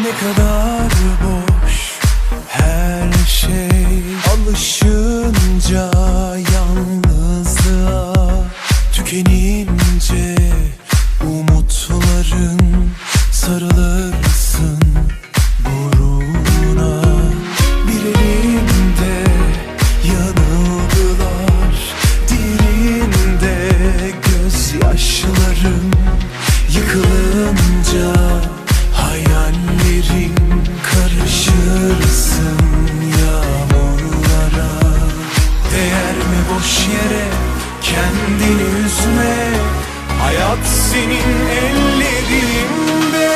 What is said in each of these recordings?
Ne kadar boş her şey. Alışınca yalnızlığa Tükenince umutların Sarılırsın Hayat senin ellerinde.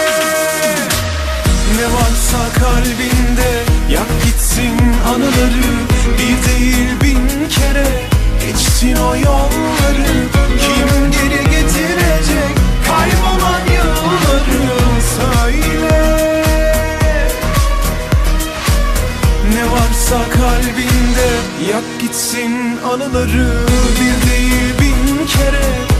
Ne varsa kalbinde yak gitsin anıları. Bir değil bin kere geçtin o yolları. Kim geri getirecek kaybolan yılları? Söyle. Ne varsa kalbinde yak gitsin anıları. Bir değil bin kere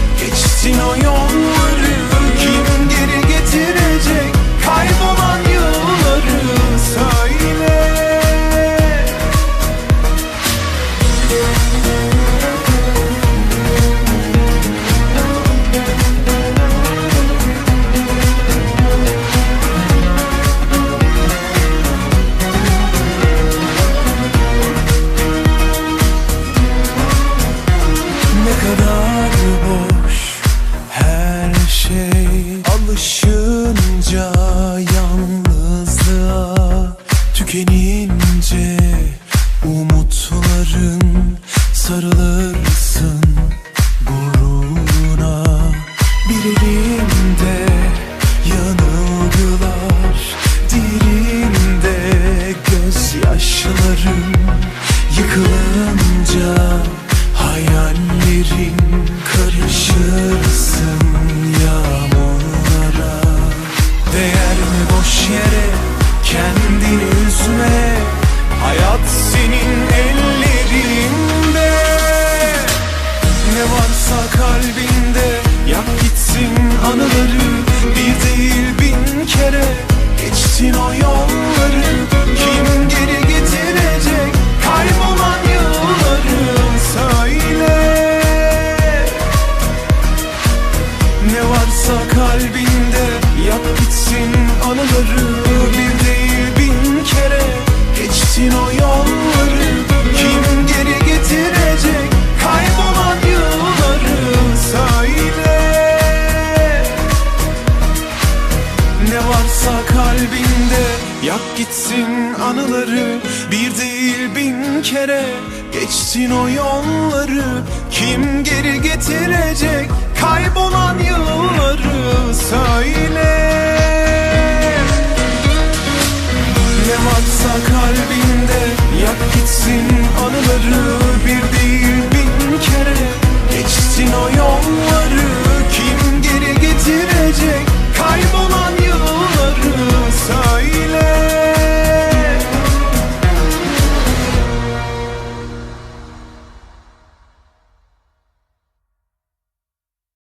boş her şey. Alışınca yalnızlığa Tükenince umutların Sarılırsın gururuna. Bir elimde yanılgılar Dilinde gözyaşlarım Yıkılınca hayallerin boş yere kendini üzme. Hayat varsa kalbinde yak gitsin anıları. Bir değil bin kere geçtin o yolları. Kim geri getirecek kaybolan yılları? Söyle